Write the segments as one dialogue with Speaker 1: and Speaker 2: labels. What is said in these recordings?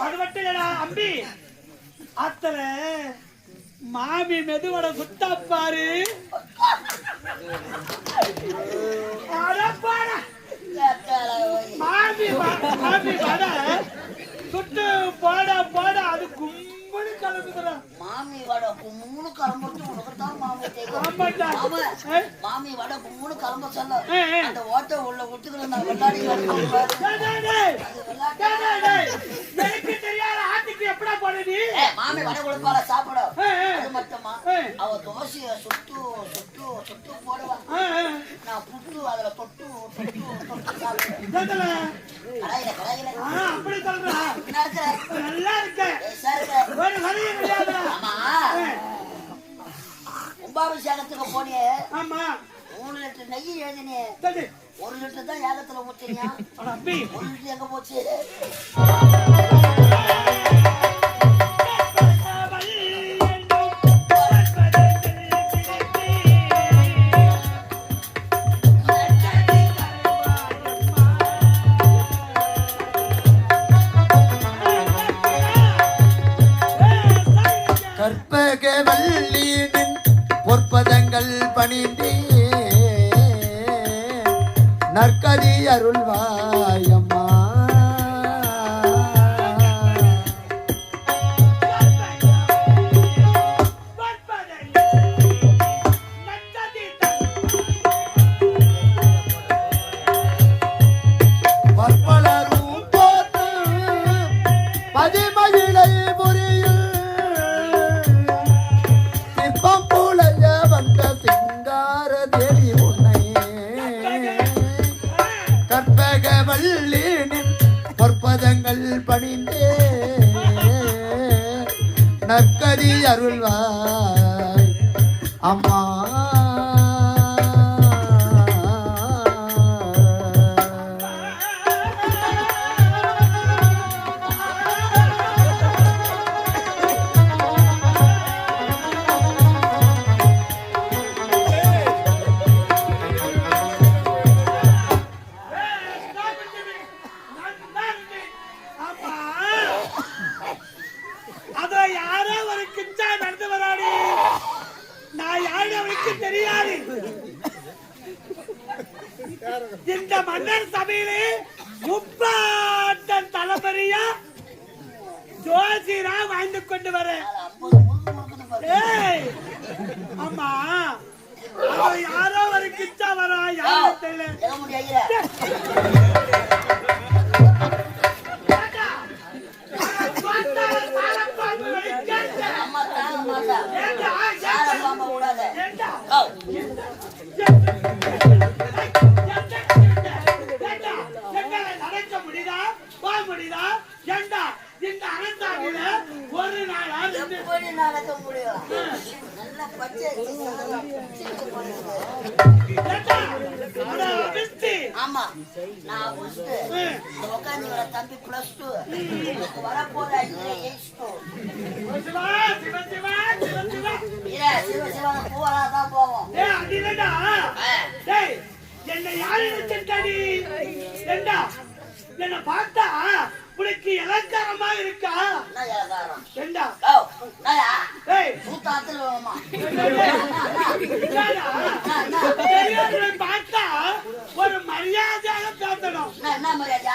Speaker 1: அது மட்டும் இல்லடா அம்பி. மாமி மெதுவட குத்தா பாரு. மாமி மாமி வட சுட்டு போட போட அது கும்பனு கலந்துக்கிறா
Speaker 2: மாமி வடை கும்முன்னு கிளம்பிட்டு உனக்கு தான் மாமி தெரியும். மாமா, வடை கும்முன்னு கிளம்ப சொல்ல. அந்த ஓட்டை உள்ள நான் விளையாடி.
Speaker 1: எனக்கு தெரியாத எப்படா
Speaker 2: ஏ, மாமி வடை கொடுப்பாளா சாப்பிட
Speaker 1: ஏ, ஏ.
Speaker 2: அது மட்டுமா. அவ தோசைய சுட்டு சுட்டு சுட்டு போடுவா
Speaker 1: ஆ, ஆ.
Speaker 2: நான் புட்டு அதுல தொட்டு தொட்டு தொட்டு சாப்பிடுவேன்
Speaker 1: அப்படி சொல்றா நல்லா இருக்க.
Speaker 2: கும்பாபிஷேகத்துக்கு போனியே.
Speaker 1: ஆமா.
Speaker 2: மூணு லிட்டர் நெய் எழுதினே. ஒரு லிட்டர் தான் ஏகத்துல
Speaker 1: அம்பி
Speaker 2: ஒரு லிட்டர் எங்க போச்சு?
Speaker 3: கற்பக பொற்பதங்கள் பணிந்தே. நற்கதி அருள்வாயம்மா. பற்பலரும் நற்கதி அருள்வாய் அம்மா
Speaker 1: ஏண்டா? என்ன பார்த்தா உனக்கு இலக்காரமா இருக்கா? ஏண்டா? ஏய். பார்த்தா ஒரு மரியாதையாக பேசணும்
Speaker 2: என்ன மரியாதை?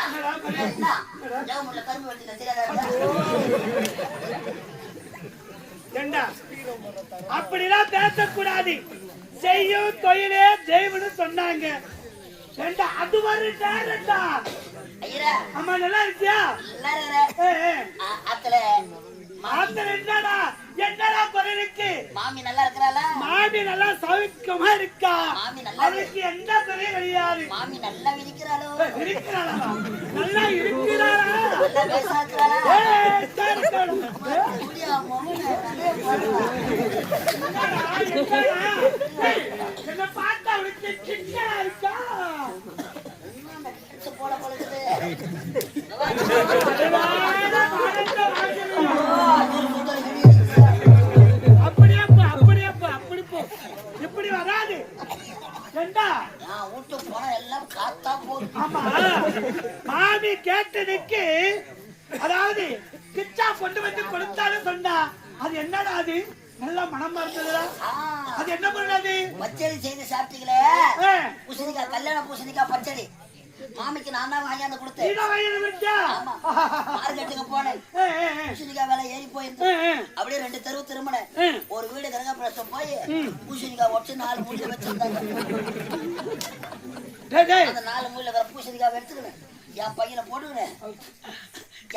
Speaker 2: கரும்பு தெரியாதா
Speaker 1: அப்படிலாம் பேசக்கூடாது. செய்யும் தொழிலே ஜெய்வனு சொன்னாங்க. ஏண்டா அது வருடா
Speaker 2: ஐயரா.
Speaker 1: அம்மா நல்லா இருக்கியா? ஏய், ஏய்,
Speaker 2: அத்துல
Speaker 1: ஆத்தல் என்னடா? என்னடா குறை இருக்கு
Speaker 2: மாமி நல்லா இருக்கிறாளா
Speaker 1: மாமி நல்லா சௌக்கியமா இருக்கா
Speaker 2: மாமி நல்லா
Speaker 1: அவளுக்கு எந்த குறையும் கிடையாது
Speaker 2: மாமி நல்லா விரிக்கிறாளோ
Speaker 1: ஏய், இருக்கிறாளா நல்லா இருக்கிறாளா
Speaker 2: நல்லா பேசாக்குறாளா
Speaker 1: என்ன பார்த்தா அவளுக்கு சிக்கனா இருக்கா
Speaker 2: இன்னும் அந்த
Speaker 1: மாமி கேட்டதுக்கு அதாவது
Speaker 2: கிச்சா கொண்டு வந்து கொடுத்தாலும் சொன்னா அது
Speaker 1: என்னடா அது? நல்லா மனமா
Speaker 2: இருந்ததுல
Speaker 1: அது என்ன பண்ணாது
Speaker 2: பச்சடி செய்து சாப்பிட்டீங்களே? பூசணிக்காய் கல்யாண பூசணிக்காய் பச்சடி. மாமிக்கு நான் தான் வாங்கியாந்து கொடுத்தேன். மார்க்கெட்டுக்கு போனேன். பூசணிக்காய் விலை ஏறி போயிருந்து
Speaker 1: ஏ, ஏ,
Speaker 2: அப்படியே ரெண்டு தெருவு திரும்பினேன். ஒரு வீடு கிரகப்பிரசம் போய் பூசணிக்காய் ஒட்டு நாலு மூலிகை வச்சிருந்தாங்க. அந்த நாலு மூலிகை இருக்கிற பூசணிக்காய் எடுத்துக்கினேன். என் பையனை போட்டுக்கினேன்.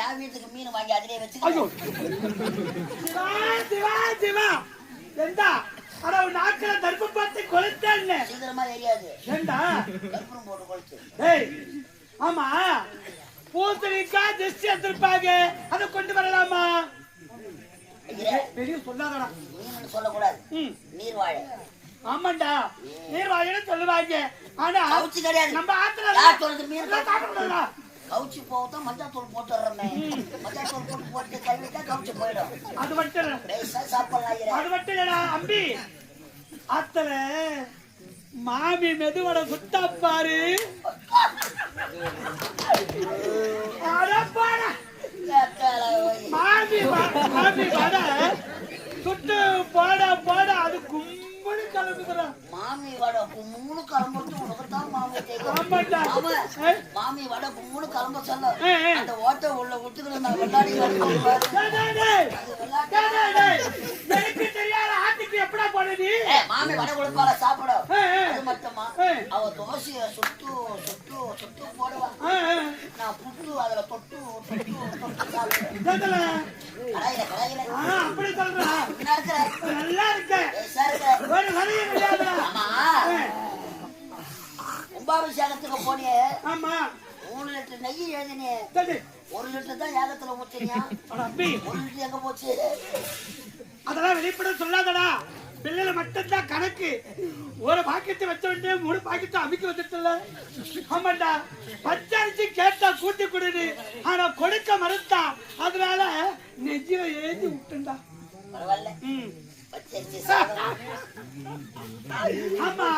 Speaker 2: என் வீட்டுக்கு மீன் வாங்கி அதிலே
Speaker 1: ஐயோ. அட, உன் நாக்குல பார்த்து கொளுத்தேன்னு.
Speaker 2: சீக்கிரமா எரியாது.
Speaker 1: ஏண்டா?
Speaker 2: கற்பூரம் போட்டு கொளுத்து.
Speaker 1: டேய், ஆமா. பூசணிக்காய் திருஷ்டி எடுத்திருப்பாங்க. அதை கொண்டு வரலாமா? பெரிய சொல்லாதடா.
Speaker 2: சொல்லக்கூடாது. நீர் வாழை
Speaker 1: ஆமாண்டா. நீர் வாயின்னு சொல்லுவாங்க. ஆனா நம்ம ஆத்துல
Speaker 2: சொல்றது? மீன்
Speaker 1: சாப்பிடக்கூடாதா?
Speaker 2: கவுச்சி போகத்தான் மஞ்சள் தூள் போட்டுறமே மஞ்சள் தூள் போட்டு போட்டு கழுவிட்டா கவுச்சி போயிடும்.
Speaker 1: அது மட்டும்
Speaker 2: சாப்பிடலாம்.
Speaker 1: அது மட்டும் இல்லடா அம்பி. ஆத்துல மாமி மெதுவட சுட்டா பாரு. மாமி மாமி வட சுட்டு போட போட அது
Speaker 2: மாமி வடை கும்முனு கிளம்புறது உனக்கு தான் மாமி தெரியும் ஆமா மாமி வடை கும்முனு கிளம்ப சொல்ல. அந்த ஓட்டை உள்ள விட்டுக்கிட்டு நான் விளையாடி ஏ, மாமி வடை கொடுப்பாள சாப்பிட.
Speaker 1: ஏ, ஏ.
Speaker 2: அது மட்டுமா?
Speaker 1: ஏ.
Speaker 2: அவ தோசைய சுட்டு சுட்டு சுட்டு போடுவா. நான் புட்டு அதுல தொட்டு தொட்டு தொட்டு சாப்பிடுவேன்.
Speaker 1: கேட்டல?
Speaker 2: கடாயில கடாயில.
Speaker 1: ஆ, அப்படி சொல்றா
Speaker 2: என்ன இருக்கிற
Speaker 1: நல்லா இருக்க.
Speaker 2: ஆமா. கும்பாபிஷேகத்துக்கு போனியே.
Speaker 1: ஆமா.
Speaker 2: மூணு லிட்டர் நெய் எழுதினே. ஒரு லிட்டர் தான் யாகத்துல ஊத்தினியா? ஒரு லிட்டர் எங்க போச்சு?
Speaker 1: அதெல்லாம் வெளிப்பட சொல்லாதடா. மட்டும்தான் கணக்கு? ஒரு பாக்கெட்டு வச்ச உடனே மூணு பாக்கெட்டு அமுக்கி வந்துட்டுல ஆமாண்டா. பச்சரிசி கேட்டா கூட்டி கொடுடு ஆனா கொடுக்க மறுத்தா. அதனால நெஞ்சில ஏந்தி விட்டுண்டா. ஆமா.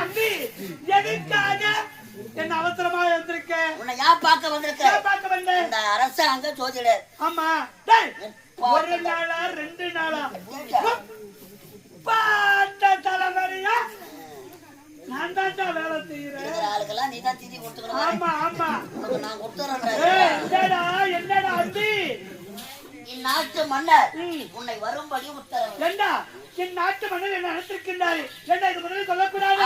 Speaker 1: அம்பி எதுக்காக என்ன அவசரமா வந்திருக்க?
Speaker 2: உன்னை யார் பார்க்க வந்திருக்க?
Speaker 1: பார்க்க வந்தேன்
Speaker 2: இந்த அரசாங்க ஜோதிடர்.
Speaker 1: ஆமா. ஒரு நாளா ரெண்டு நாளா? பாட்ட தலைவரையா? நான் தான் வேலை செய்யறேன்.
Speaker 2: ஆளுக்கெல்லாம் நீ தான் திதி கொடுத்துக்கணும்
Speaker 1: ஆமா ஆமா.
Speaker 2: நான் கொடுத்துறேன்
Speaker 1: என்னடா என்னடா அம்பி
Speaker 2: இந்நாட்டு மன்னர். உன்னை வரும்படி உத்தரவு.
Speaker 1: ஏண்டா என் நாட்டு மன்னர் என்ன அழைத்திருக்கின்றாரு? ஏண்டா இது முதல்ல சொல்லக்கூடாது?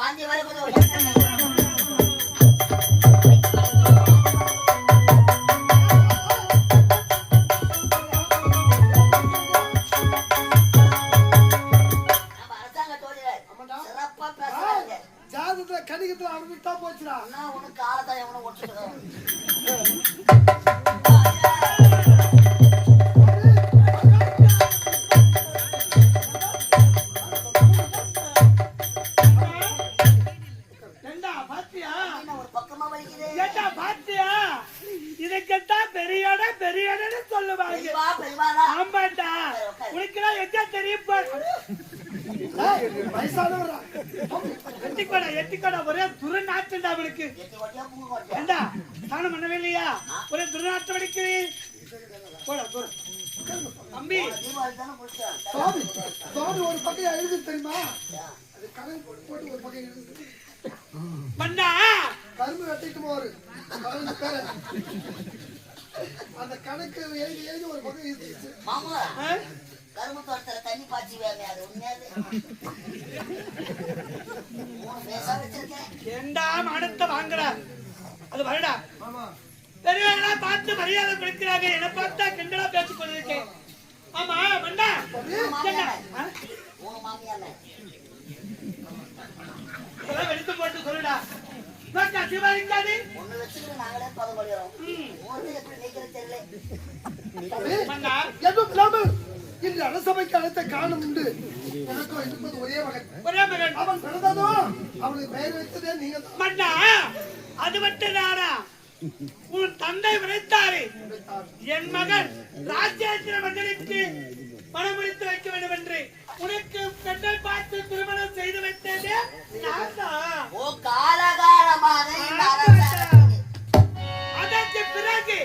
Speaker 2: வாந்தி வருகுதோ
Speaker 1: 那
Speaker 2: 我这个。
Speaker 4: சுவாமி சுவாமி ஒரு பக்கம் எழுதி தெரியுமா? அது கணக்கு போட்டு போட்டு ஒரு பக்கம் எழுது.
Speaker 1: பண்ணா
Speaker 4: கரும்பு வெட்டிட்டு போவாரு. கரும்பு பேர. அந்த கணக்கு எழுதி எழுதி ஒரு பக்கம் எழுதிச்சு
Speaker 2: மாமா? கரும்பு தோட்டத்துல தண்ணி பாய்ச்சி வேமே அது உண்மையாது.
Speaker 1: ஏண்டா மானத்தை வாங்குற? அது வருடா. பெரியவங்களா பார்த்து மரியாதை கொடுக்கிறாங்க. என்ன பார்த்தா கிண்டலா பேசிக் கொண்டிருக்கேன். ஆமா மண்டா வெளுத்து போட்டு சொல்லுடா. சிவாலிங்காதி
Speaker 2: ஒண்ணு வச்சுக்கிட்டு நாங்களே பதம் கொள்கிறோம்
Speaker 1: ம்.
Speaker 2: மூணு எப்படி நிக்கிறது தெரியல.
Speaker 4: இன்று அரசபைக்கு அழைத்த காரணம் உண்டு. எனக்கும் இருப்பது ஒரே மகன்
Speaker 1: ஒரே மகன்.
Speaker 4: அவன் பிறந்ததோ? அவனுக்கு பெயர் வைத்ததே நீங்க
Speaker 1: மண்டா அது மட்டும் தானா? உன் தந்தை விளைத்தாரு என் மகன் ராஜேந்திர மன்னனுக்கு மனமுடித்து வைக்க வேண்டும் என்று உனக்கு பெண்ணை பார்த்து திருமணம் செய்து வைத்ததே
Speaker 2: ஓ காலகாலமாக
Speaker 1: அதற்கு பிறகு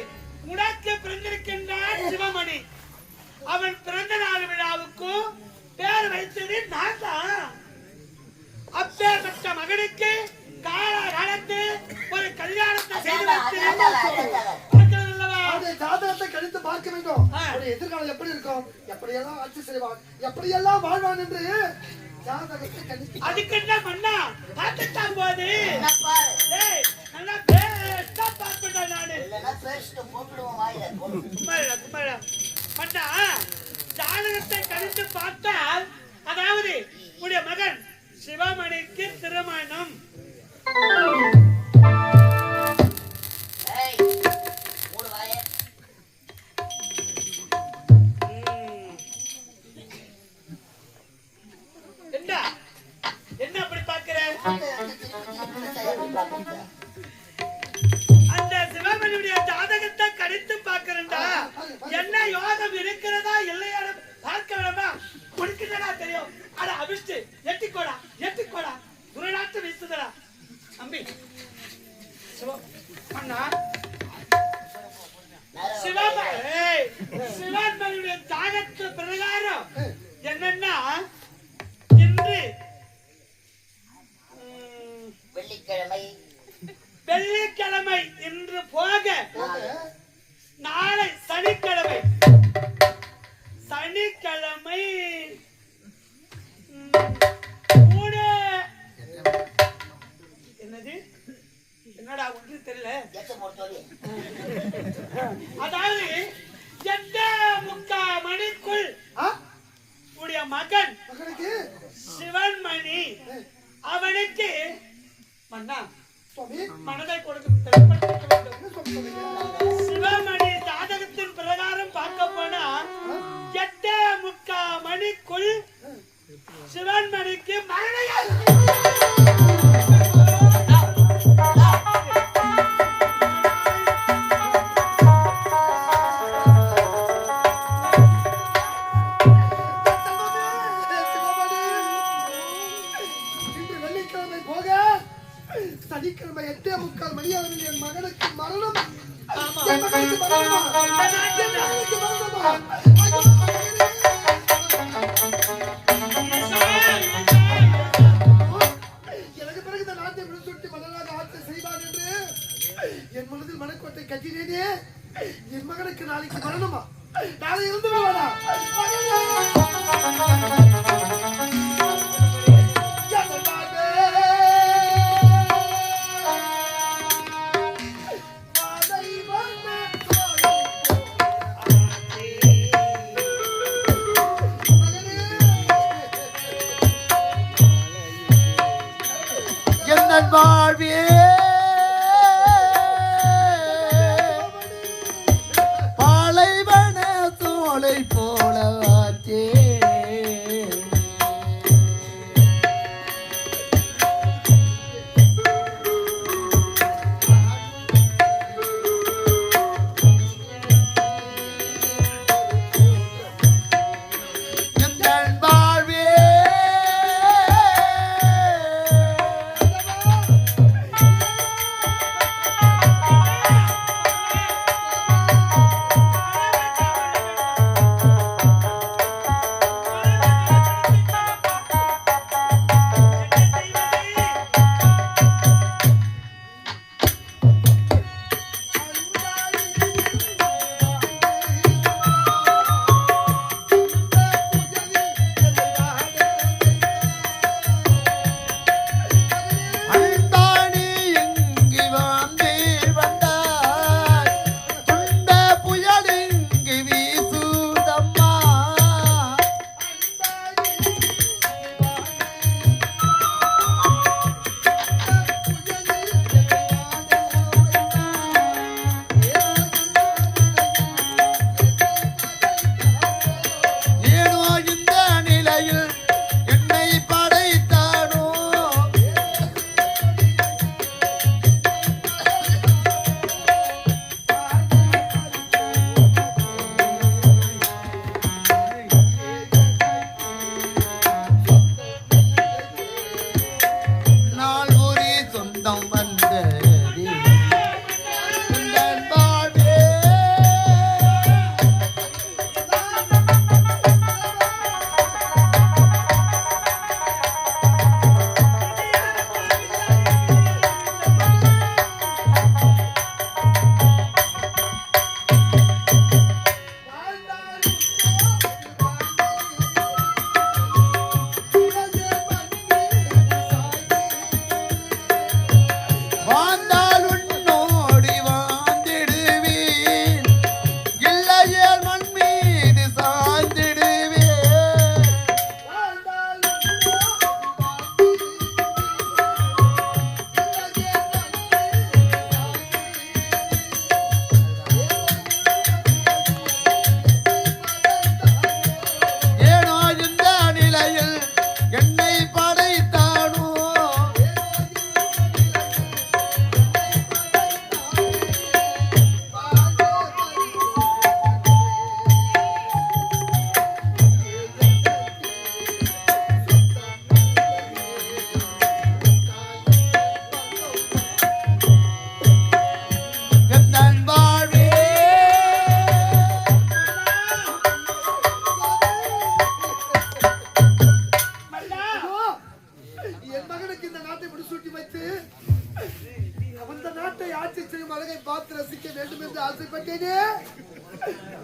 Speaker 1: அண்ணா. சிவபெருமானுடைய தாகத்து பிரகாரம் என்னன்னா இன்று
Speaker 2: வெள்ளிக்கிழமை.
Speaker 1: வெள்ளிக்கிழமை இன்று போக நாளை சனிக்கிழமை. சனிக்கிழமை என்னடா ஒன்று தெரியல. அதாவது
Speaker 4: என் திங்கட்கிழமை போக சனிக்கிழமை எட்டே முக்கால் மணி அளவில் என் மகனுக்கு மரணம். எனக்கு பிறகு இந்த நாட்டை விட சுட்டு மன்னராக ஆட்சி செய்வார் என்று என் மனதில் மனக்கோட்டை கட்டினேனே. என் மகனுக்கு நாளைக்கு மரணமா? நாளை இருந்து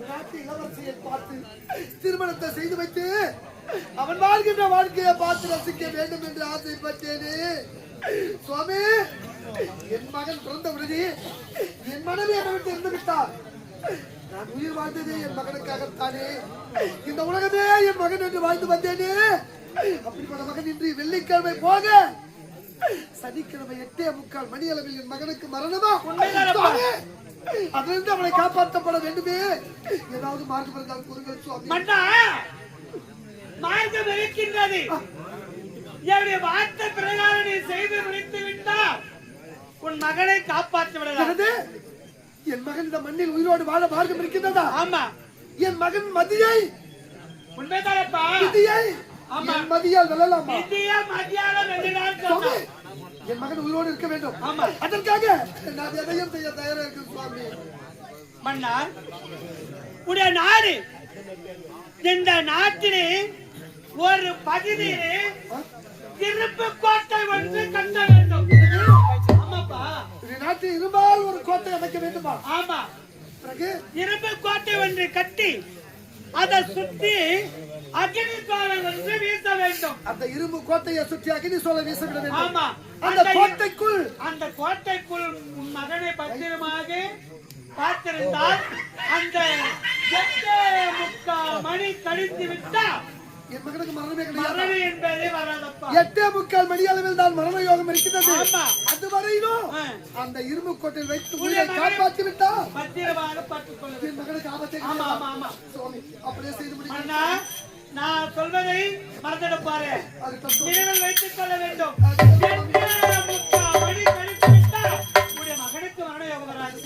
Speaker 4: நாட்டு இளவரசியை பார்த்து திருமணத்தை செய்து வைத்து அவன் வாழ்கின்ற வாழ்க்கையை பார்த்து ரசிக்க வேண்டும் என்று ஆசைப்பட்டேனே. சுவாமி என் மகன் பிறந்த உடனே என் மனைவி என்னை விட்டு இருந்து விட்டார். நான் உயிர் வாழ்ந்ததே என் மகனுக்காகத்தானே. இந்த உலகமே என் மகன் என்று வாழ்ந்து வந்தேனே. அப்படிப்பட்ட மகன் இன்று வெள்ளிக்கிழமை போக சனிக்கிழமை எட்டே முக்கால் மணி அளவில் என் மகனுக்கு மரணமா? அதிலிருந்து அவனை காப்பாற்றப்பட வேண்டுமே. ஏதாவது மார்க்கம் இருந்தால் கூறுங்கள் சுவாமி.
Speaker 1: மன்னா மார்க்கம் இருக்கின்றது. என்னுடைய வார்த்தை பிரகாரம் நீ செய்து முடித்து விட்டால் உன் மகனை காப்பாற்றி
Speaker 4: எனது என் மகன் இந்த மண்ணில் உயிரோடு வாழ மார்க்கம் இருக்கின்றதா?
Speaker 1: ஆமா.
Speaker 4: என் மகன் மதியை
Speaker 1: உண்மைதானப்பா?
Speaker 4: விதியை
Speaker 1: ஆமா.
Speaker 4: மதியால் வெல்லலாமா?
Speaker 1: நிதிய மத்தியானம்
Speaker 4: என் மகன் உயிரோடு இருக்க வேண்டும்.
Speaker 1: ஆமா.
Speaker 4: அதற்காக நான் எதையும் செய்ய தயாரா இருக்கேன் சுவாமி.
Speaker 1: மன்னா உடைய நாடு இந்த நாட்டிலே ஒரு பகுதியிலே திருப்பு கோட்டை ஒன்று கட்ட வேண்டும். ஆமாப்பா.
Speaker 4: இந்த நாட்டில் இருபால் ஒரு கோட்டை அமைக்க வேண்டுமா?
Speaker 1: ஆமா.
Speaker 4: பிறகு?
Speaker 1: இரும்பு கோட்டை ஒன்று கட்டி அதை சுத்தி அக்னி கோலம் ஒன்று வீச வேண்டும்.
Speaker 4: அந்த இரும்பு கோட்டையை சுற்றி அக்னி சோலை வீசவிட வேண்டும்.
Speaker 1: ஆமா.
Speaker 4: அந்த கோட்டைக்குள்.
Speaker 1: அந்த கோட்டைக்குள் மகனை பத்திரமாக பார்த்திருந்தால் அந்த எட்டு முக்கா மணி கழித்து விட்டால்
Speaker 4: மரணமே
Speaker 1: என்பதே வராதப்பா.
Speaker 4: எட்டே முக்கால் மணி அளவில் தான் மரண யோகம் இருக்கிறது
Speaker 1: ஆமா.
Speaker 4: அது வரையிலும்
Speaker 1: ஆ.
Speaker 4: அந்த இரும்பு கோட்டையில் வைத்து உயிரை காப்பாற்றி விட்டா
Speaker 1: பத்திரமாக பார்த்துக் கொள்ள
Speaker 4: மகனுக்கு ஆபத்தை அப்படியே செய்து முடியும்?
Speaker 1: நான் சொல்வதை மறந்துடப்பாரு. நினைவில் வைத்துக் கொள்ள வேண்டும். மகனுக்கு மரண யோகம் வராது